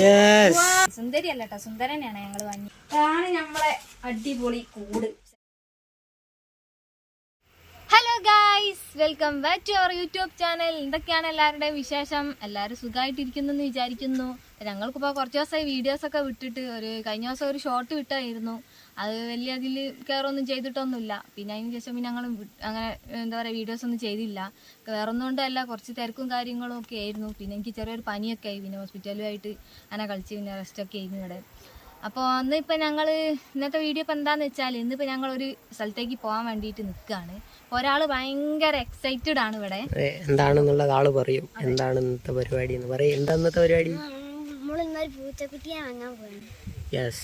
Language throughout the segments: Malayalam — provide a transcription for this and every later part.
യെസ് സുന്ദരി അല്ല കേട്ടോ സുന്ദരനെയാണ് ഞങ്ങൾ വാങ്ങി. അതാണ് നമ്മളെ അടിപൊളി കൂട്. Hello guys welcome back to our YouTube channel എന്തൊക്കെയാണ് എല്ലാവരുടെയും വിശേഷം? എല്ലാവരും സുഖമായിട്ടിരിക്കുന്നു എന്ന് വിചാരിക്കുന്നു. ഞങ്ങൾക്കിപ്പോൾ കുറച്ച് ദിവസമായി വീഡിയോസൊക്കെ വിട്ടിട്ട് ഒരു കഴിഞ്ഞ ദിവസം ഒരു ഷോർട്ട് വിട്ടായിരുന്നു. അത് വലിയ അതിൽ കയറൊന്നും ചെയ്തിട്ടൊന്നുമില്ല. പിന്നെ അതിന് ശേഷം പിന്നെ ഞങ്ങൾ അങ്ങനെ എന്താ പറയുക വീഡിയോസ് ഒന്നും ചെയ്തില്ല. വേറൊന്നും കൊണ്ടല്ല കുറച്ച് തിരക്കും കാര്യങ്ങളും ഒക്കെ ആയിരുന്നു. പിന്നെ എനിക്ക് ചെറിയൊരു പനിയൊക്കെ ആയി. പിന്നെ ഹോസ്പിറ്റലുമായിട്ട് അങ്ങനെ കളിച്ച് പിന്നെ റെസ്റ്റൊക്കെ ആയിരുന്നു ഇവിടെ. അപ്പോൾ അന്ന് ഇപ്പം ഞങ്ങൾ ഇന്നത്തെ വീഡിയോ ഇപ്പം എന്താണെന്ന് വെച്ചാൽ ഇന്നിപ്പോൾ ഞങ്ങൾ ഒരു സ്ഥലത്തേക്ക് പോകാൻ വേണ്ടിയിട്ട് നിൽക്കുകയാണ് ഒരാൾ ഭയങ്കര എക്സൈറ്റഡ് ആണ് ഇവിടെ. എന്താണെന്നുള്ളത് ആൾ പറയും. എന്താണ് ഇന്നത്തെ പരിപാടി എന്ന് പറയും. എന്താ ഇന്നത്തെ പരിപാടി? പൂച്ചക്കുട്ടിയെ വാങ്ങാൻ യെസ്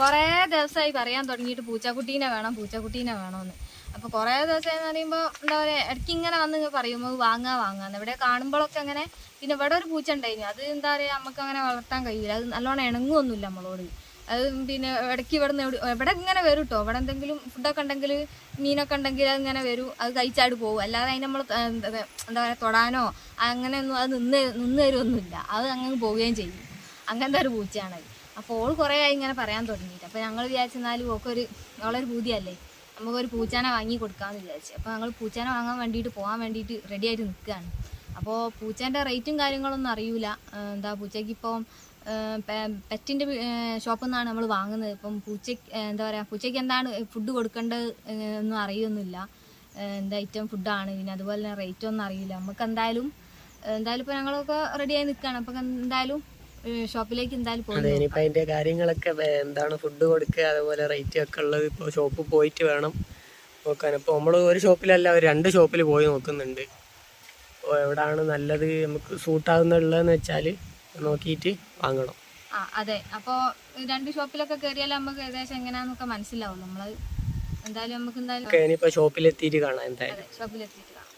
കുറേ ദിവസമായി പറയാൻ തുടങ്ങിയിട്ട് പൂച്ചക്കുട്ടീനെ വേണം പൂച്ചക്കുട്ടീനെ വേണമെന്ന് അപ്പോൾ കുറേ ദിവസം എന്ന് പറയുമ്പോൾ എന്താ പറയുക ഇടയ്ക്ക് ഇങ്ങനെ വന്ന് പറയുമ്പോ പറയുമ്പോൾ വാങ്ങാ വാങ്ങാന്ന്. ഇവിടെ കാണുമ്പോഴൊക്കെ അങ്ങനെ പിന്നെ ഇവിടെ ഒരു പൂച്ച ഉണ്ടായിരുന്നു. അത് എന്താ പറയുക നമുക്ക് അങ്ങനെ വളർത്താൻ കഴിയില്ല അത് നല്ലോണം ഇണങ്ങുമൊന്നുമില്ല നമ്മളോട്. അത് പിന്നെ ഇടയ്ക്ക് ഇവിടെ നിന്ന് ഇവിടെ ഇങ്ങനെ വരും കേട്ടോ ഇവിടെ എന്തെങ്കിലും ഫുഡൊക്കെ ഉണ്ടെങ്കിൽ മീനൊക്കെ ഉണ്ടെങ്കിൽ അത് ഇങ്ങനെ വരും. അത് കഴിച്ചാട് പോകും അല്ലാതെ അതിന് നമ്മൾ എന്താ പറയുക തൊടാനോ അങ്ങനെയൊന്നും അത് നിന്ന് നിന്ന് തരുമൊന്നുമില്ല അത് അങ്ങ് പോവുകയും ചെയ്യും. അങ്ങനത്തെ ഒരു പൂച്ചയാണത് അപ്പോൾ ഓൾ കുറേ ആയി ഇങ്ങനെ പറയാൻ തുടങ്ങിയിട്ട്. അപ്പോൾ ഞങ്ങൾ വിചാരിച്ചെന്നാലും ഒരു അവളൊരു പൂതിയല്ലേ? നമുക്കൊരു പൂച്ചാനെ വാങ്ങി കൊടുക്കാമെന്ന് വിചാരിച്ചു. അപ്പോൾ ഞങ്ങൾ പൂച്ചാനെ വാങ്ങാൻ വേണ്ടിയിട്ട് പോകാൻ വേണ്ടിയിട്ട് റെഡിയായിട്ട് നിൽക്കുകയാണ് അപ്പോൾ പൂച്ചേന്റെ റേറ്റും കാര്യങ്ങളൊന്നും അറിയില്ല എന്താ പൂച്ചയ്ക്ക് ഇപ്പം പെറ്റിന്റെ ഷോപ്പിൽ നിന്നാണ് നമ്മൾ വാങ്ങുന്നത്. ഇപ്പം പൂച്ചയ്ക്ക് എന്താ പറയുക പൂച്ചയ്ക്ക് എന്താണ് ഫുഡ് കൊടുക്കേണ്ടത് ഒന്നും അറിയൊന്നുമില്ല. എന്താ ഐറ്റം ഫുഡാണ്. പിന്നെ അതുപോലെ തന്നെ റേറ്റ് ഒന്നും അറിയില്ല. നമുക്ക് എന്തായാലും എന്തായാലും ഇപ്പോൾ ഞങ്ങളൊക്കെ റെഡിയായി നിൽക്കുകയാണ് അപ്പം എന്തായാലും ഷോപ്പിലേക്ക് എന്തായാലും അതെ ഇനിയിപ്പോൾ അതിന്റെ കാര്യങ്ങളൊക്കെ എന്താണ് ഫുഡ് കൊടുക്കുക അതുപോലെ റേറ്റ് ഒക്കെ ഉള്ളത് ഇപ്പോൾ ഷോപ്പിൽ പോയിട്ട് വേണം നോക്കാൻ. അപ്പോൾ നമ്മൾ ഒരു ഷോപ്പിലല്ല ഒരു രണ്ട് ഷോപ്പിൽ പോയി നോക്കുന്നുണ്ട്. അപ്പോൾ എവിടാണ് നല്ലത് നമുക്ക് സൂട്ടാകുന്നുള്ളതെന്ന് വെച്ചാൽ നോക്കിയിട്ട് വാങ്ങണം. ആ അതെ. അപ്പോൾ രണ്ട് ഷോപ്പിലൊക്കെ കയറിയാൽ നമുക്ക് ഏകദേശം എങ്ങനെയാണെന്നൊക്കെ മനസ്സിലാവും. നമ്മൾ എന്തായാലും നമുക്ക് എന്തായാലും ഇനിയിപ്പോൾ ഷോപ്പിലെത്തിയിട്ട് കാണാം എന്തായാലും. അതെ ഷോപ്പിലെത്തിയിട്ട് കാണാം.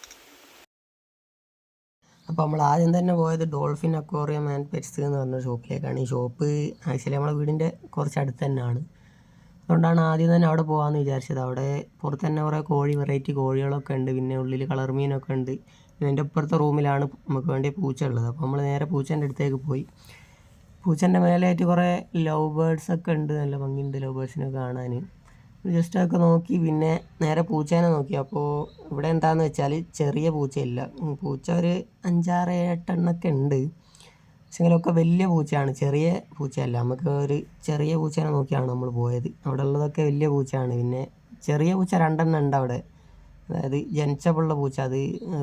അപ്പോൾ നമ്മൾ ആദ്യം തന്നെ പോയത് ഡോൾഫിൻ അക്വോറിയം ആൻഡ് പെറ്റ്സ് എന്ന് പറഞ്ഞ ഷോപ്പിലേക്കാണ്. ഈ ഷോപ്പ് ആക്ച്വലി നമ്മളെ വീടിന്റെ കുറച്ച് അടുത്ത് തന്നെയാണ്. അതുകൊണ്ടാണ് ആദ്യം തന്നെ അവിടെ പോകാമെന്ന് വിചാരിച്ചത്. അവിടെ പുറത്ത് തന്നെ കുറേ കോഴി വെറൈറ്റി കോഴികളൊക്കെ ഉണ്ട്. പിന്നെ ഉള്ളിൽ കളർ മീനൊക്കെ ഉണ്ട്. എന്റെ ഇപ്പുറത്തെ റൂമിലാണ് നമുക്ക് വേണ്ടി പൂച്ച ഉള്ളത്. അപ്പോൾ നമ്മൾ നേരെ പൂച്ചേന്റെ അടുത്തേക്ക് പോയി. പൂച്ചന്റെ മേലെയായിട്ട് കുറേ ലവ് ബേർഡ്സ് ഒക്കെ ഉണ്ട്. നല്ല ഭംഗിയുണ്ട് ലവ് ബേർഡ്സിനെ കാണാൻ. ജസ്റ്റ് ഒക്കെ നോക്കി പിന്നെ നേരെ പൂച്ചേനെ നോക്കി. അപ്പോൾ ഇവിടെ എന്താണെന്ന് വെച്ചാൽ ചെറിയ പൂച്ചയില്ല. പൂച്ച ഒരു അഞ്ചാറ് ഏട്ടെണ്ണൊക്കെ ഉണ്ട്. പക്ഷെങ്കിലൊക്കെ വലിയ പൂച്ചയാണ്. ചെറിയ പൂച്ചയല്ല. നമുക്ക് ഒരു ചെറിയ പൂച്ചേനെ നോക്കിയാണ് നമ്മൾ പോയത്. അവിടെ ഉള്ളതൊക്കെ വലിയ പൂച്ചയാണ്. പിന്നെ ചെറിയ പൂച്ച രണ്ടെണ്ണം ഉണ്ട് അവിടെ. അതായത് ജനിച്ചപ്പുള്ള പൂച്ച അത്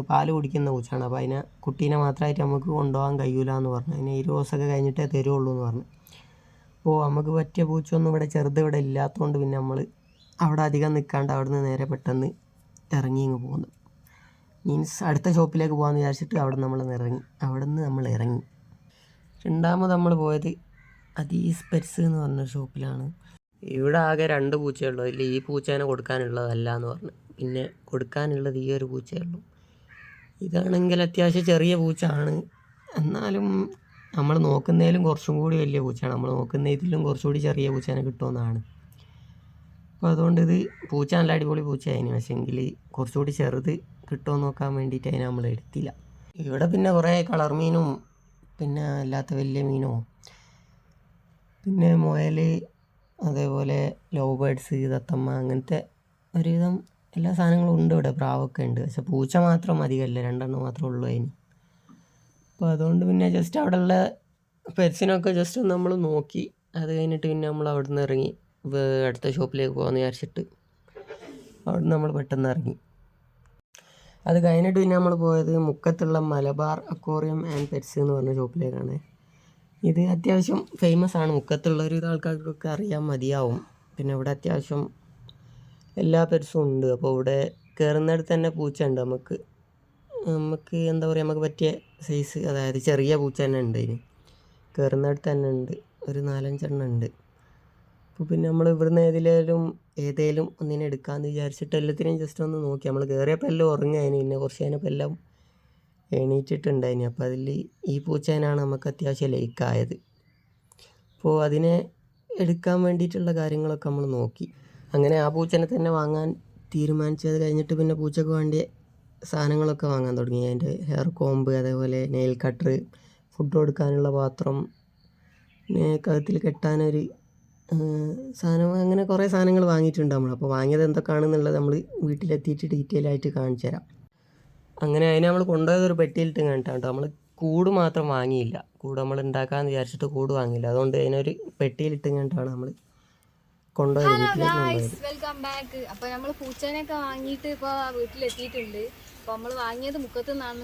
പാൽ കുടിക്കുന്ന പൂച്ചയാണ്. അപ്പോൾ അതിനെ കുട്ടീനെ മാത്രമായിട്ട് നമുക്ക് കൊണ്ടുപോകാൻ കഴിയൂല എന്ന് പറഞ്ഞു. അതിനെ ഇരുപത് ദിവസമൊക്കെ കഴിഞ്ഞിട്ടേ തരുള്ളൂ എന്ന് പറഞ്ഞു. അപ്പോൾ നമുക്ക് പറ്റിയ പൂച്ചയൊന്നും ഇവിടെ ചെറുത് ഇവിടെ ഇല്ലാത്തതുകൊണ്ട് പിന്നെ നമ്മൾ അവിടെ അധികം നിൽക്കാണ്ട് അവിടെ നിന്ന് നേരെ പെട്ടെന്ന് ഇറങ്ങി ഇങ്ങ് പോകുന്നു. മീൻസ് അടുത്ത ഷോപ്പിലേക്ക് പോകാമെന്ന് വിചാരിച്ചിട്ട് അവിടെ നമ്മൾ ഇറങ്ങി അവിടെ നിന്ന് നമ്മൾ ഇറങ്ങി. രണ്ടാമത് നമ്മൾ പോയത് അതീസ് പെറ്റ്സ് എന്ന് പറഞ്ഞ ഷോപ്പിലാണ്. ഇവിടെ ആകെ രണ്ട് പൂച്ചയുള്ളൂ അതിൽ ഈ പൂച്ചേനെ കൊടുക്കാനുള്ളതല്ല എന്ന് പറഞ്ഞു. പിന്നെ കൊടുക്കാനുള്ളത് ഈ ഒരു പൂച്ചയേ ഉള്ളൂ. ഇതാണെങ്കിൽ അത്യാവശ്യം ചെറിയ പൂച്ചയാണ് എന്നാലും നമ്മൾ നോക്കുന്നതിലും കുറച്ചും കൂടി വലിയ പൂച്ചയാണ്. നമ്മൾ നോക്കുന്ന ഇതിലും കുറച്ചുകൂടി ചെറിയ പൂച്ചേനെ കിട്ടുമെന്നാണ്. അപ്പോൾ അതുകൊണ്ട് ഇത് പൂച്ച നല്ല അടിപൊളി പൂച്ചയായിരുന്നു പക്ഷേങ്കിൽ കുറച്ചുകൂടി ചെറുത് കിട്ടുമോ നോക്കാൻ വേണ്ടിയിട്ട് അതിനെ നമ്മൾ എടുത്തില്ല. ഇവിടെ പിന്നെ കുറേ കളർ മീനും പിന്നെ അല്ലാത്ത വലിയ മീനോ പിന്നെ മുയൽ അതേപോലെ ലോ ബേഡ്സ് തത്തമ്മ അങ്ങനത്തെ ഒരുവിധം എല്ലാ സാധനങ്ങളും ഉണ്ട് ഇവിടെ. പ്രാവൊക്കെ ഉണ്ട്. പക്ഷെ പൂച്ച മാത്രം അധികമല്ല. രണ്ടെണ്ണം മാത്രമേ ഉള്ളൂ അതിന്. അപ്പോൾ അതുകൊണ്ട് പിന്നെ ജസ്റ്റ് അവിടെയുള്ള പെറ്റ്സിനൊക്കെ ജസ്റ്റ് നമ്മൾ നോക്കി. അത് കഴിഞ്ഞിട്ട് പിന്നെ നമ്മൾ അവിടെ നിന്ന് ഇറങ്ങി അടുത്ത ഷോപ്പിലേക്ക് പോകാമെന്ന് വിചാരിച്ചിട്ട് അവിടെ നമ്മൾ പെട്ടെന്ന് ഇറങ്ങി. അത് കഴിഞ്ഞിട്ട് പിന്നെ നമ്മൾ പോയത് മുക്കത്തുള്ള മലബാർ അക്വോറിയം ആൻഡ് പെറ്റ്സ് എന്ന് പറഞ്ഞ ഷോപ്പിലേക്കാണ് ഇത് അത്യാവശ്യം ഫേമസ് ആണ്. മുക്കത്തുള്ള ഒരു ആൾക്കാർക്കൊക്കെ അറിയാൻ മതിയാവും. പിന്നെ ഇവിടെ അത്യാവശ്യം എല്ലാ പെറ്റ്സും ഉണ്ട്. അപ്പോൾ ഇവിടെ കയറുന്നിടത്ത് തന്നെ പൂച്ച ഉണ്ട് നമുക്ക്. നമുക്ക് എന്താ പറയുക നമുക്ക് പറ്റിയ സൈസ് അതായത് ചെറിയ പൂച്ച തന്നെ ഉണ്ട് അതിന്. കയറുന്നിടത്ത് തന്നെ ഉണ്ട്. ഒരു നാലഞ്ചെണ്ണം ഉണ്ട്. അപ്പോൾ പിന്നെ നമ്മൾ ഇവിടുന്ന് ഏതിലേലും ഏതേലും ഒന്നിനെ എടുക്കാമെന്ന് വിചാരിച്ചിട്ട് എല്ലാത്തിനെയും ജസ്റ്റ് ഒന്ന് നോക്കി. നമ്മൾ കയറിയപ്പോൾ എല്ലാം ഉറങ്ങായിന് പിന്നെ കുറച്ച് കഴിഞ്ഞപ്പോൾ എല്ലാം എണീറ്റിട്ടുണ്ടായിന് അപ്പോൾ അതിൽ ഈ പൂച്ചേനാണ് നമുക്ക് അത്യാവശ്യം ലൈക്കായത് അപ്പോൾ അതിനെ എടുക്കാൻ വേണ്ടിയിട്ടുള്ള കാര്യങ്ങളൊക്കെ നമ്മൾ നോക്കി. അങ്ങനെ ആ പൂച്ചനെ തന്നെ വാങ്ങാൻ തീരുമാനിച്ചത് കഴിഞ്ഞിട്ട് പിന്നെ പൂച്ചക്ക് വേണ്ടിയ സാധനങ്ങളൊക്കെ വാങ്ങാൻ തുടങ്ങി. അതിന്റെ ഹെയർ കോമ്പ് അതേപോലെ നെയിൽ കട്ടർ ഫുഡ് കൊടുക്കാനുള്ള പാത്രം കഴുത്തിൽ കെട്ടാനൊരു സാധനം അങ്ങനെ കുറേ സാധനങ്ങൾ വാങ്ങിയിട്ടുണ്ട് നമ്മൾ. അപ്പോൾ വാങ്ങിയത് എന്തൊക്കെയാണെന്നുള്ളത് നമ്മൾ വീട്ടിലെത്തിയിട്ട് ഡീറ്റെയിൽ ആയിട്ട് കാണിച്ചു തരാം. അങ്ങനെ അതിനെ നമ്മൾ കൊണ്ടുപോയത് ഒരു പെട്ടിയിലിട്ട് കണ്ടിട്ടാണ് കേട്ടോ. നമ്മൾ കൂട് മാത്രം വാങ്ങിയില്ല. കൂട് നമ്മൾ ഉണ്ടാക്കാമെന്ന് വിചാരിച്ചിട്ട് കൂട് വാങ്ങിയില്ല. അതുകൊണ്ട് അതിനൊരു പെട്ടിയിലിട്ട് കണ്ടിട്ടാണ് നമ്മൾ കൊണ്ടുപോയത് വീട്ടിലേക്ക് വെൽക്കം ബാക്ക് അപ്പൊ നമ്മൾ പൂച്ചേനെയൊക്കെ വാങ്ങിയിട്ട് ഇപ്പൊ വീട്ടിലെത്തിയിട്ടുണ്ട്. അപ്പൊ നമ്മൾ വാങ്ങിയത് മുക്കത്ത് നിന്നാണ്.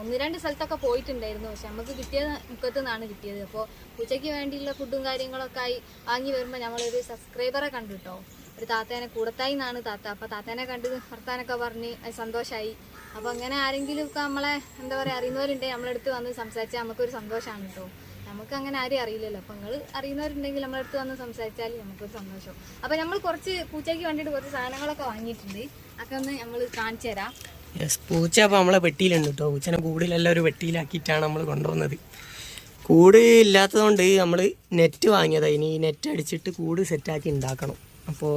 ഒന്ന് രണ്ട് സ്ഥലത്തൊക്കെ പോയിട്ടുണ്ടായിരുന്നു. പക്ഷെ നമുക്ക് കിട്ടിയത് മുക്കത്ത് നിന്നാണ് കിട്ടിയത്. അപ്പോൾ പൂച്ചയ്ക്ക് വേണ്ടിയുള്ള ഫുഡും കാര്യങ്ങളൊക്കെ ആയി വാങ്ങി വരുമ്പോൾ നമ്മളൊരു സബ്സ്ക്രൈബറെ കണ്ടു കേട്ടോ ഒരു താത്തേനെ കൂടത്തായി എന്നാണ് താത്ത. അപ്പോൾ താത്തേനെ കണ്ട് വർത്താനൊക്കെ പറഞ്ഞ് സന്തോഷമായി അപ്പോൾ അങ്ങനെ ആരെങ്കിലും ഒക്കെ നമ്മളെ എന്താ പറയുക അറിയുന്നവരുണ്ടെങ്കിൽ നമ്മളെടുത്ത് വന്ന് സംസാരിച്ചാൽ നമുക്കൊരു സന്തോഷമാണ് കേട്ടോ നമുക്ക് അങ്ങനെ ആരെയും അറിയില്ലല്ലോ. അപ്പോൾ നിങ്ങൾ അറിയുന്നവരുണ്ടെങ്കിൽ നമ്മളടുത്ത് വന്ന് സംസാരിച്ചാൽ നമുക്കൊരു സന്തോഷം. അപ്പോൾ നമ്മൾ കുറച്ച് പൂച്ചയ്ക്ക് വേണ്ടിയിട്ട് കുറച്ച് സാധനങ്ങളൊക്കെ വാങ്ങിയിട്ടുണ്ട്. അതൊക്കെ ഒന്ന് നമ്മൾ കാണിച്ചു തരാം. യെസ് പൂച്ച അപ്പോൾ നമ്മളെ വെട്ടിയിലുണ്ട് കേട്ടോ പൂച്ചനെ കൂടിലെല്ലാം ഒരു വെട്ടിയിലാക്കിയിട്ടാണ് നമ്മൾ കൊണ്ടുവന്നത്. കൂട് ഇല്ലാത്തതുകൊണ്ട് നമ്മൾ നെറ്റ് വാങ്ങിയതാണ് ഇനി ഈ നെറ്റ് അടിച്ചിട്ട് കൂട് സെറ്റാക്കി ഉണ്ടാക്കണം അപ്പോൾ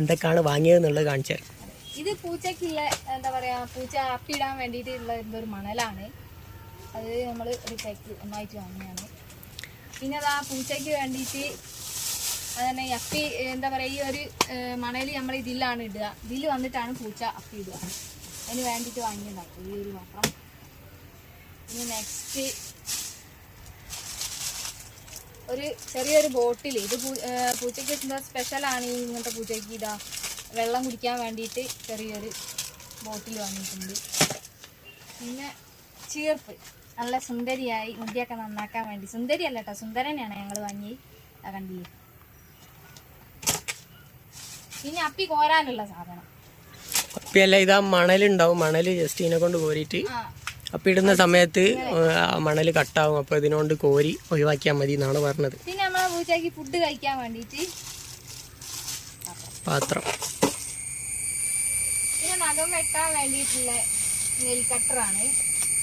എന്തൊക്കെയാണ് വാങ്ങിയതെന്നുള്ളത് കാണിച്ചു തരാം. ഇത് പൂച്ചക്കുള്ള എന്താ പറയാ പൂച്ച അപ്പിടാൻ വേണ്ടിയിട്ടുള്ള എന്തൊരു മണലാണ്. അത് നമ്മൾ ഒരു പാക്ക് ഒന്നായിട്ട് വാങ്ങിയാണ് പിന്നെ അതാ പൂച്ചയ്ക്ക് വേണ്ടിയിട്ട് അതന്നെ തന്നെ അപ്പി എന്താ പറയുക ഈ ഒരു മണയിൽ നമ്മൾ ഇതിലാണ് ഇടുക. ഇതിൽ വന്നിട്ടാണ് പൂച്ച അപ്പി ഇടുക. അതിന് വേണ്ടിയിട്ട് വാങ്ങിയിട്ടുണ്ടാക്കും. ഈ ഒരു പാത്രം പിന്നെ നെക്സ്റ്റ് ഒരു ചെറിയൊരു ബോട്ടിൽ ഇത് പൂച്ചയ്ക്ക് എന്താ സ്പെഷ്യലാണ് ഈ ഇങ്ങനത്തെ പൂച്ചയ്ക്ക് ഇതാ വെള്ളം കുടിക്കാൻ വേണ്ടിയിട്ട് ചെറിയൊരു ബോട്ടിൽ വാങ്ങിയിട്ടുണ്ട്. പിന്നെ ചീർപ്പ്. നല്ല സുന്ദരിയായി മുടിയൊക്കെ നന്നാക്കാൻ വേണ്ടി. സുന്ദരി അല്ല കേട്ടോ സുന്ദരനെയാണ് ഞങ്ങൾ വാങ്ങി. കണ്ടി കണ്ടില്ലേ? പിന്നെ അപ്പി കോരാനുള്ള സാധനം. അപ്പിയല്ല ഇതാ മണലുണ്ടാവും. മണൽ ജസ്റ്റ് ഇതിനെ കൊണ്ട് കോരിയിട്ട് അപ്പം ഇടുന്ന സമയത്ത് മണൽ കട്ടാവും. അപ്പോൾ ഇതിനോണ്ട് കോരി ഒഴിവാക്കിയാൽ മതി എന്നാണ് പറഞ്ഞത്. പിന്നെ നമ്മളെ പൂച്ചയ്ക്ക് ഫുഡ് കഴിക്കാൻ വേണ്ടിയിട്ട് പാത്രം. പിന്നെ നഖം വെട്ടാൻ വേണ്ടിയിട്ടുള്ള നെൽ കട്ടറാണ്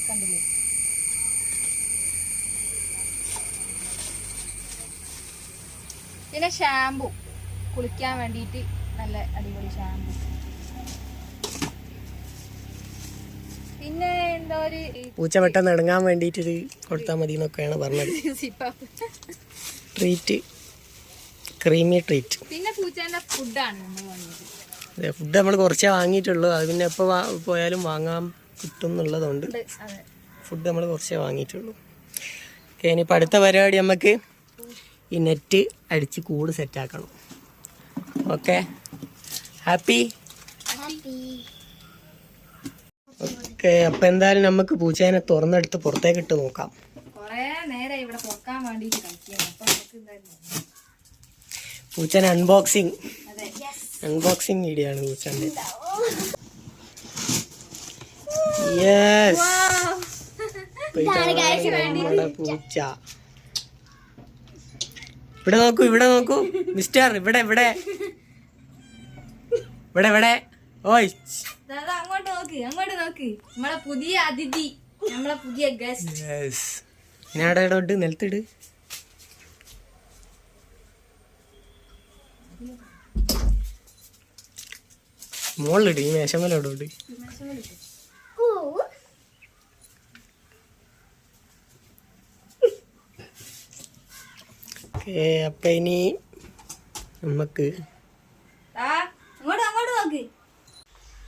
കണ്ടില്ലേ? പിന്നെ ഷാമ്പു കുളിക്കാൻ വേണ്ടിയിട്ട് നല്ല അടിപൊളി ഷാമ്പു പിന്നെ എന്താ ഒരു പൂച്ച പെട്ടെന്ന് ഇടങ്ങാൻ വേണ്ടിയിട്ട് ഇത് കൊടുത്താൽ മതി എന്നൊക്കെയാണ് പറഞ്ഞത് ട്രീറ്റ് ക്രീമി ട്രീറ്റ് പിന്നെ പൂച്ചേന്റെ ഫുഡാണ് അതെ ഫുഡ് നമ്മൾ കുറച്ചേ വാങ്ങിയിട്ടുള്ളൂ. അത് പിന്നെ എപ്പോൾ പോയാലും വാങ്ങാൻ കിട്ടും എന്നുള്ളതുകൊണ്ട് ഫുഡ് നമ്മൾ കുറച്ചേ വാങ്ങിയിട്ടുള്ളൂ. ഓക്കെ ഇനിയിപ്പോൾ അടുത്ത പരിപാടി നമുക്ക് ഈ നെറ്റ് അടിച്ച് കൂട് സെറ്റാക്കണം. ഓക്കെ? ഹാപ്പി? ഓക്കെ അപ്പം എന്തായാലും നമുക്ക് പൂച്ചേനെ തുറന്നെടുത്ത് പുറത്തേക്ക് ഇട്ട് നോക്കാം. പൂച്ച പൂച്ചേനെ അൺബോക്സിങ് അതെ അൺബോക്സിങ് വീഡിയോ ആണ് പൂച്ചേന്റെ. യെസ് പൂച്ച. ഇവിടെ നോക്കൂ ഇവിടെ നോക്കൂ. മിസ്റ്റർ ഇവിടെ ഇവിടെ. ഇവിടെ ഇവിടെ. ഓയ് ദാദാ അങ്ങോട്ട് നോക്ക് അങ്ങോട്ട് നോക്ക്. നമ്മളെ പുതിയ അതിഥി നമ്മളെ പുതിയ ഗസ്റ്റ്. യെസ് ഞാൻ അവിടെ ഇവിടെ ഇട്ട് നിലത്തിട്. മുകളിലിട് ഈ മേശമേലോട്ട്. ഓക്കെ അപ്പം ഇനി നമുക്ക്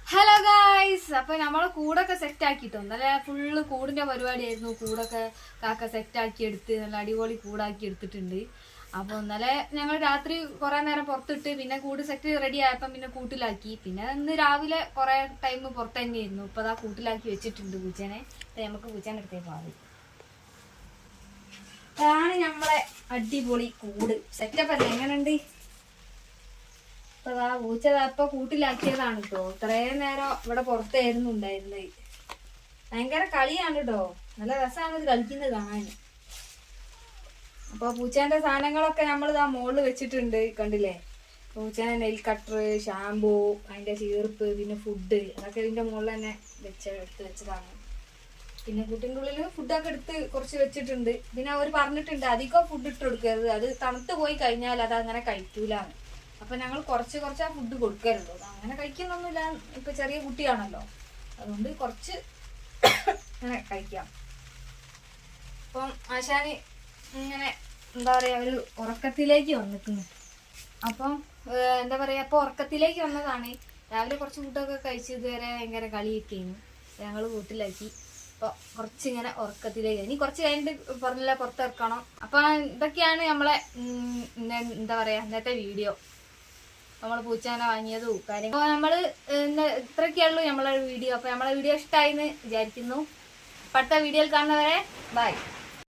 ഹലോ ഗായ്സ് അപ്പൊ നമ്മളെ കൂടൊക്കെ സെറ്റ് ആക്കിട്ടോ. നല്ല ഫുള്ള് കൂടിന്റെ പരിപാടിയായിരുന്നു. കൂടൊക്കെ കാക്ക സെറ്റ് ആക്കി എടുത്ത് നല്ല അടിപൊളി കൂടാക്കി എടുത്തിട്ടുണ്ട്. അപ്പൊ ഇന്നലെ ഞങ്ങൾ രാത്രി കുറെ നേരം പുറത്തിട്ട് പിന്നെ കൂട് സെറ്റ് റെഡി ആയപ്പം പിന്നെ കൂട്ടിലാക്കി. പിന്നെ ഇന്ന് രാവിലെ കുറെ ടൈം പുറത്ത് തന്നെയായിരുന്നു. ഇപ്പൊ അതാ കൂട്ടിലാക്കി വെച്ചിട്ടുണ്ട് പൂച്ചേനെ. നമുക്ക് പൂച്ചേനെ അടുത്തേക്ക് അതാണ് നമ്മളെ അടിപൊളി കൂട്. സെറ്റപ്പ് അല്ലേ? എങ്ങനെയുണ്ട്? ഇപ്പൊ പൂച്ചതാ ഇപ്പൊ കൂട്ടിലാക്കിയതാണ് കേട്ടോ ഇത്രയും നേരം ഇവിടെ പുറത്തായിരുന്നു ഉണ്ടായിരുന്നത്. ഭയങ്കര കളിയാണ് കേട്ടോ നല്ല രസമാണ് ഇത് കളിക്കുന്നത് കാണാൻ. അപ്പൊ പൂച്ചേന്റെ സാധനങ്ങളൊക്കെ നമ്മൾ ഇതാ മുകളിൽ വെച്ചിട്ടുണ്ട് കണ്ടില്ലേ? പൂച്ചേനെ നെയിൽ കട്ടർ ഷാമ്പൂ അതിന്റെ ചീർപ്പ് പിന്നെ ഫുഡ് അതൊക്കെ ഇതിന്റെ മുകളിൽ തന്നെ വെച്ച എടുത്ത് വെച്ചതാണ്. പിന്നെ കുട്ടിന്റെ ഉള്ളിൽ ഫുഡൊക്കെ എടുത്ത് കുറച്ച് വെച്ചിട്ടുണ്ട്. പിന്നെ അവർ പറഞ്ഞിട്ടുണ്ട് അധികം ഫുഡ് ഇട്ട് കൊടുക്കരുത്. അത് തണുത്ത് പോയി കഴിഞ്ഞാൽ അത് അങ്ങനെ കഴിക്കൂലാണ് അപ്പൊ ഞങ്ങൾ കുറച്ച് കുറച്ച് ആ ഫുഡ് കൊടുക്കരുത്. അങ്ങനെ കഴിക്കുന്നൊന്നുമില്ല. ഇപ്പൊ ചെറിയ കുട്ടിയാണല്ലോ. അതുകൊണ്ട് കുറച്ച് അങ്ങനെ കഴിക്കാം. അപ്പം ആശാന് ഇങ്ങനെ എന്താ പറയാ ഒരു ഉറക്കത്തിലേക്ക് വന്നിട്ടുണ്ട്. അപ്പം എന്താ പറയാ അപ്പോൾ ഉറക്കത്തിലേക്ക് വന്നതാണ്. രാവിലെ കുറച്ച് ഫുഡൊക്കെ കഴിച്ച് ഇതുവരെ ഭയങ്കര കളിയൊക്കെയാണ് ഞങ്ങൾ വീട്ടിലാക്കി. അപ്പൊ കുറച്ചിങ്ങനെ ഉറക്കത്തിലേക്ക്. ഇനി കുറച്ച് കഴിഞ്ഞിട്ട് പറഞ്ഞില്ല പുറത്തിറക്കണം അപ്പൊ ഇതൊക്കെയാണ് നമ്മളെ എന്താ പറയാ ഇന്നത്തെ വീഡിയോ. നമ്മൾ പൂച്ചാന വാങ്ങിയതും കാര്യം അപ്പോൾ നമ്മൾ ഇത്രയൊക്കെയുള്ളൂ നമ്മളെ വീഡിയോ. അപ്പോൾ നമ്മളെ വീഡിയോ ഇഷ്ടമായി എന്ന് വിചാരിക്കുന്നു അടുത്ത വീഡിയോയിൽ കാണുന്നവരെ ബൈ